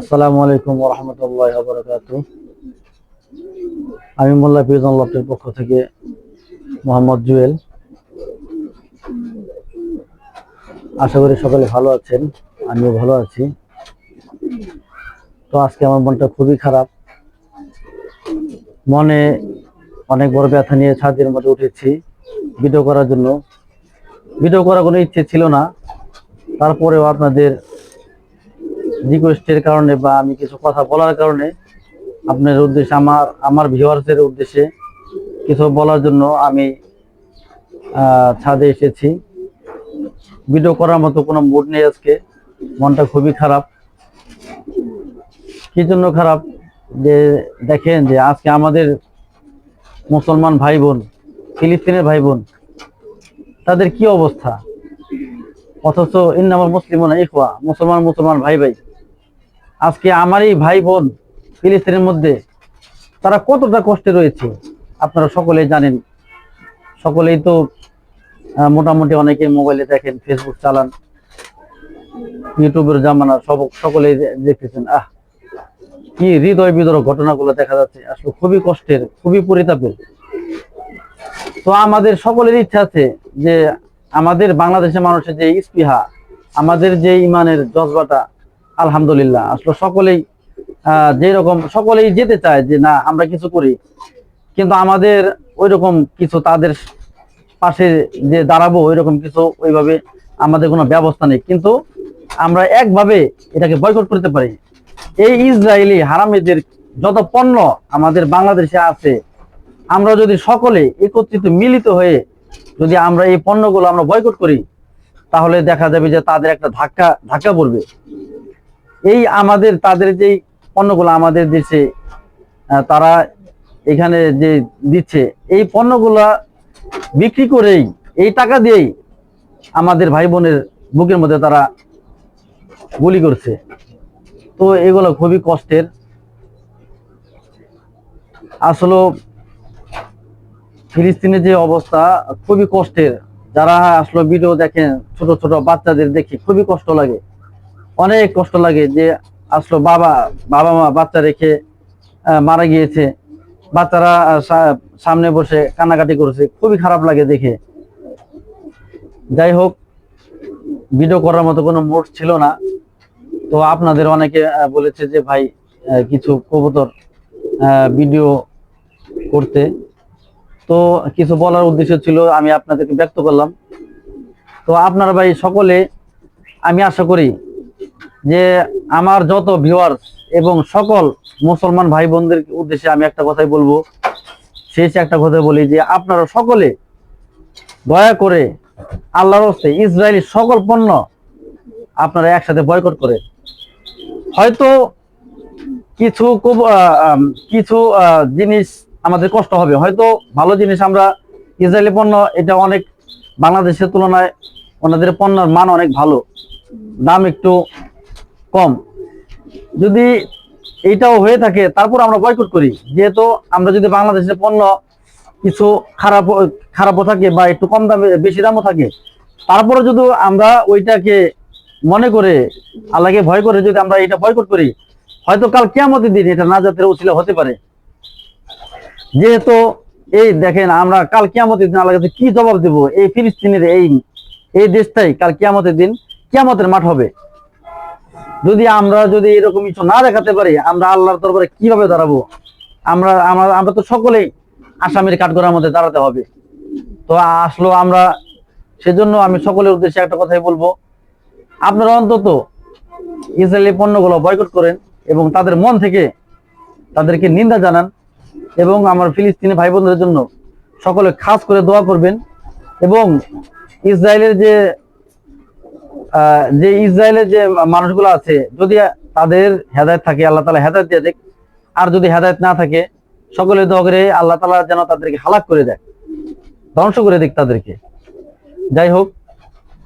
আসসালামু আলাইকুম রহমতুল্লাহ বরকাত আমি মোল্লা পিরজন লফটের পক্ষ থেকে মোহাম্মদ জুয়েল। আশা করি সকলে ভালো আছেন, আমিও ভালো আছি। তো আজকে আমার মনটা খুবই খারাপ। মনে অনেক বড় ব্যথা নিয়ে ছাদের মধ্যে উঠেছি ভিডিও করার জন্য। ভিডিও করার কোনো ইচ্ছে ছিল না। তারপরেও আপনাদের রিকোয়েস্টের কারণে বা আমি কিছু কথা বলার কারণে আপনার উদ্দেশ্যে, আমার আমার ভিউয়ার্সের উদ্দেশ্যে কিছু বলার জন্য আমি ছাদে এসেছি। ভিডিও করার মতো কোনো মুড নেই আজকে। মনটা খুবই খারাপ। কি জন্য খারাপ? যে দেখেন যে আজকে আমাদের মুসলমান ভাই বোন ফিলিস্তিনের ভাই বোন তাদের কি অবস্থা? অথচ ইন্নামাল মুসলিমন ইখওয়া, মুসলমান মুসলমান ভাই ভাই আজকে আমারই ভাই বোন ফিলিস্তিনের মধ্যে তারা কতটা কষ্টে রয়েছে, আপনারা সকলেই জানেন। সকলেই তো মোটামুটি অনেকে মোবাইলে দেখেন ফেসবুক চালান, ইউটিউবের জামানা, সব, সকলেই দেখতেছেন। আহ, কি হৃদয় বিদরক ঘটনাগুলো দেখা যাচ্ছে। আসলে খুবই কষ্টের, খুবই পরিতাপের। তো আমাদের সকলের ইচ্ছা আছে যে আমাদের বাংলাদেশের মানুষের যে স্পৃহা আমাদের যে ইমানের জজবাটা আলহামদুলিল্লাহ। আসলে সকলেই আহ, যে রকম সকলেই যেতে চায় যে না আমরা কিছু করি। কিন্তু আমাদের ওই রকম কিছু তাদের পাশে যে দাঁড়াবো ওই রকম কিছু ওইভাবে আমাদের কোনো ব্যবস্থা নেই। কিন্তু আমরা একভাবে এটাকে বয়কট করতে পারি। এই ইসরায়েলি হারামেদের যত পণ্য আমাদের বাংলাদেশে আছে আমরা যদি সকলে একত্রিত মিলিত হয়ে যদি আমরা এই পণ্যগুলো আমরা বয়কট করি তাহলে দেখা যাবে যে তাদের একটা ধাক্কা ধাক্কা পড়বে। এই আমাদের তাদের যে পণ্যগুলো আমাদের দেশে তারা এখানে যে দিচ্ছে, এই পণ্যগুলা বিক্রি করেই, এই টাকা দিয়েই আমাদের ভাই বোনের বুকের মধ্যে তারা গুলি করছে। তো এগুলো খুবই কষ্টের। আসলে ফিলিস্তিনের যে অবস্থা খুবই কষ্টের। যারা আসলে ভিডিও দেখেন, ছোট ছোট বাচ্চাদের দেখি খুবই কষ্ট লাগে। অনেক কষ্ট লাগে যে আসলো বাবা বাবা মা বাচ্চা রেখে মারা গিয়েছে। বাচ্চারা সামনে বসে কান্নাকাটি করেছে, খুবই খারাপ লাগে দেখে। যাই হোক ভিডিও করার মতো কোনো মোড ছিল না। তো আপনাদের অনেকে বলেছে যে ভাই কিছু কবুতর ভিডিও করতে। তো কিছু বলার উদ্দেশ্য ছিল, আমি আপনাদেরকে ব্যক্ত করলাম। তো আপনারা ভাই সকলে, আমি আশা করি যে আমার যত ভিউয়ার্স এবং সকল মুসলমান ভাই বোনদের উদ্দেশ্যে আমি একটা কথাই বলব। শেষে একটা কথা বলি যে, আপনারা সকলে দয়া করে আল্লাহর হস্তে ইসরায়েলি সকল পণ্য আপনারা একসাথে বয়কট করে হয়তো কিছু কিছু জিনিস আমাদের কষ্ট হবে। হয়তো ভালো জিনিস আমরা ইসরায়েলি পণ্য, এটা অনেক বাংলাদেশের তুলনায় ওনাদের পণ্যের মান অনেক ভালো। দাম একটু কম। যদি এইটাও হয়ে থাকে, তারপর আমরা বয়কট করি। যেহেতু আমরা যদি বাংলাদেশের পণ্য কিছু খারাপ, খারাপও থাকে বা একটু কম দামে, বেশি দামও থাকে তারপরে যদি আমরা ওইটাকে মনে করে, আল্লাহকে ভয় করে যদি আমরা এটা বয়কট করি, হয়তো কাল কেয়ামতের দিন এটা না যাতে উচিলা হতে পারে। যেহেতু এই দেখেন আমরা কাল কিয়ামতের দিন আল্লাহ কি জবাব দেব? এই ফিলিস্তিনের এই এই দেশটাই কাল কিয়ামতের দিন, কিয়ামতের মাঠ হবে। যদি আমরা যদি এরকম কিছু না দেখাতে পারি, আমরা আল্লাহর দরবারে কীভাবে দাঁড়াবো? আমরা আমরা আমরা তো সকলেই আসামির কাঠগড়ার মধ্যে দাঁড়াতে হবে। তো আসলো আমরা, সেজন্য আমি সকলের উদ্দেশ্যে একটা কথাই বলব। আপনারা অন্তত ইসরায়েলি পণ্যগুলো বয়কট করেন এবং তাদের মন থেকে তাদেরকে নিন্দা জানান এবং আমার ফিলিস্তিনি ভাই বোনদের জন্য সকলে খাস করে দোয়া করবেন এবং ইসরায়েলের যে যে ইসরায়েলের যে মানুষগুলো আছে, যদি তাদের হেদায়ত থাকে, আল্লাহ তালা হেদায়ত দিয়ে দেখ। আর যদি হেদায়ত না থাকে, সকলে দোয়া করে আল্লাহ তালা যেন তাদেরকে হালাক করে দেয়, ধ্বংস করে দিক তাদেরকে। যাই হোক,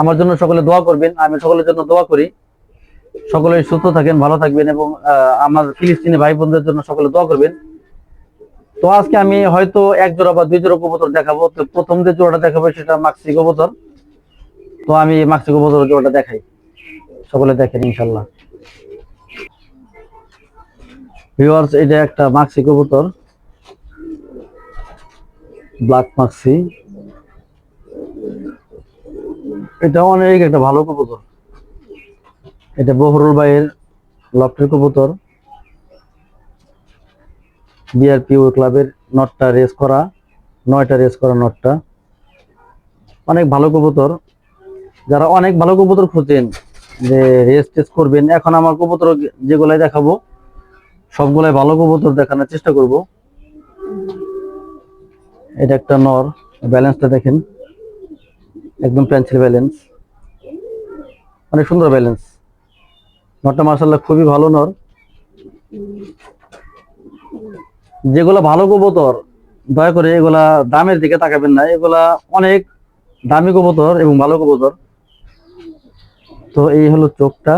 আমার জন্য সকলে দোয়া করবেন, আমি সকলের জন্য দোয়া করি। সকলে সুস্থ থাকেন, ভালো থাকবেন এবং আমার ফিলিস্তিনি ভাই বোনদের জন্য সকলে দোয়া করবেন। তো আজকে আমি হয়তো এক জোড়া বা দুই জোড়া কবুতর দেখাবো, তো প্রথম যে জোড়াটা দেখাবো সেটা মাক্সি কবুতর। তো আমি মাক্সি কবুতর জোড়াটা দেখাই। সকলে দেখেন, ইনশাল্লাহ। ভিউয়ার্স এটা একটা মাক্সি কবুতর। Black maxi. এটা অনেক একটা ভালো কবুতর। এটা বহরুল ভাইয়ের লফটের কবুতর। বিআরপি ও ক্লাবের নটটা রেস করা, নয়টা রেস করা নটটা। অনেক ভালো কবুতর। যারা অনেক ভালো কবুতর খুঁজেন যে রেস টেস করবেন, এখন আমার কবুতর যেগুলাই দেখাবো, সবগুলাই ভালো কবুতর দেখানোর চেষ্টা করব। এটা একটা নর ব্যালেন্সটা দেখেন। একদম পেন্সিল ব্যালেন্স অনেক সুন্দর ব্যালেন্স নরটা মার্শাল্লাহ খুবই ভালো নর। যেগুলো ভালো কবুতর, দয়া করে এগুলা দামের দিকে তাকাবেন না। এগুলা অনেক দামি কবুতর এবং ভালো কবুতর। তো এই হলো চোখটা।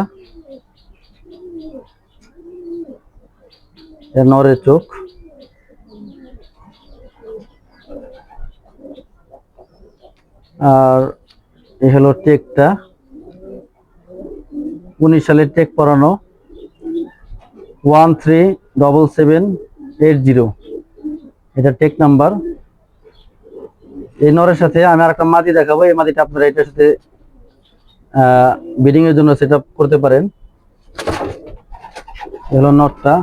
এ নরের চোখ। আর এই হলো টেকটা। উনিশ সালের টেক পড়ানো। One three double seven eight zero এটা টেক নাম্বার। এই নরের সাথে আমি আর একটা মাদি দেখাবো। এই মাদিটা আপনারা এটার সাথে বিডিং এর জন্য সেট করতে পারেন। হলো নটটা।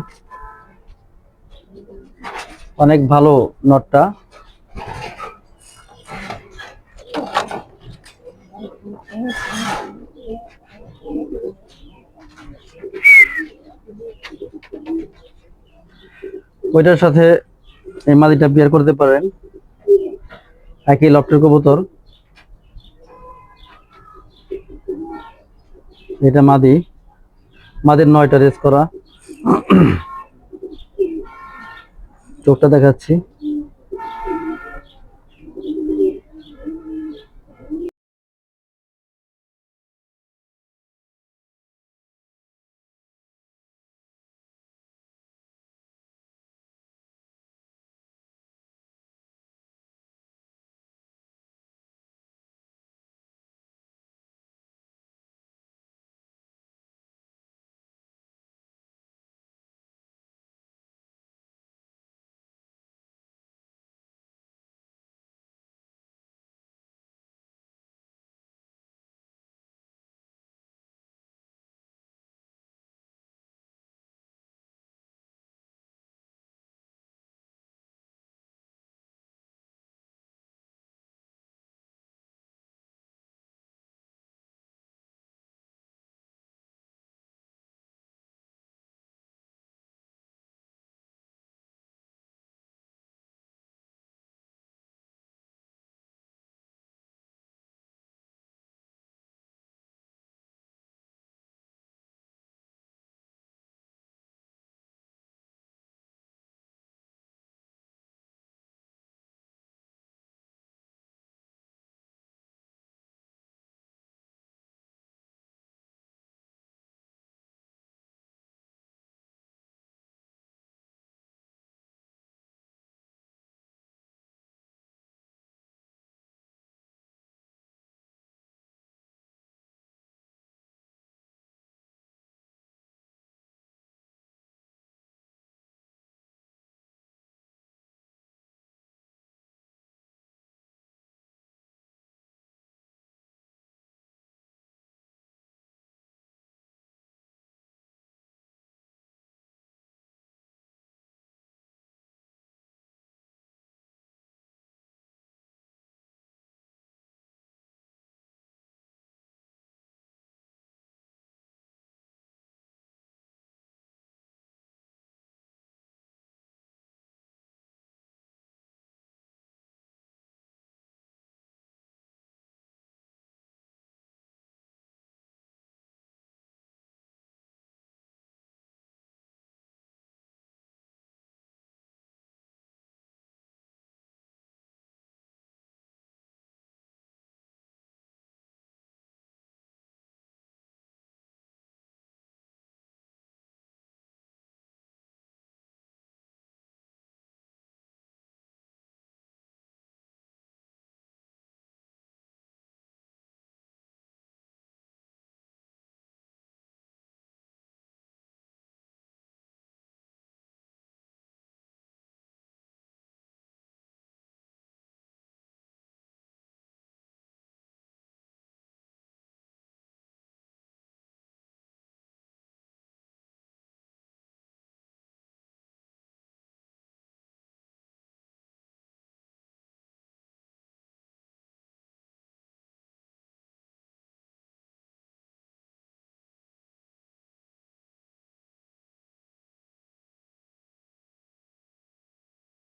অনেক ভালো নটটা। ওইটার সাথে এই মাদিটা বিয়ার করতে পারেন। একই লফটের কবুতর। এটা মাদি। মাদির নয়টা রেস করা। চোখটা দেখাচ্ছি।